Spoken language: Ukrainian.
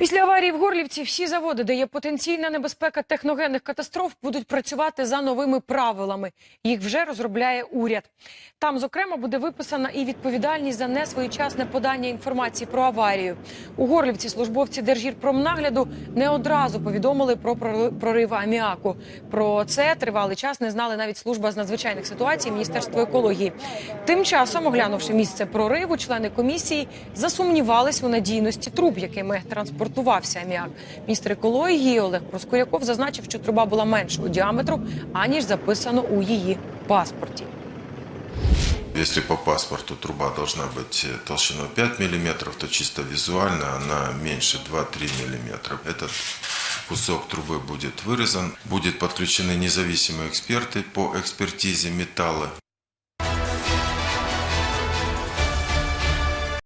Після аварії в Горлівці всі заводи, де є потенційна небезпека техногенних катастроф, будуть працювати за новими правилами. Їх вже розробляє уряд. Там, зокрема, буде виписана і відповідальність за несвоєчасне подання інформації про аварію. У Горлівці службовці Держгірпромнагляду не одразу повідомили про прорив- аміаку. Про це тривалий час не знали навіть служба з надзвичайних ситуацій Міністерства екології. Тим часом, оглянувши місце прориву, члени комісії засумнівались у надійності труб, якими транспортувався аміак. Міністр екології Олег Проскуряков зазначив, що труба була меншого діаметру, аніж записано у її паспорті. Если по паспорту труба должна быть э, толщиной 5 мм, то чисто визуально она меньше 2-3 мм. Этот кусок трубы будет вырезан, будут подключены независимые эксперты по экспертизе металла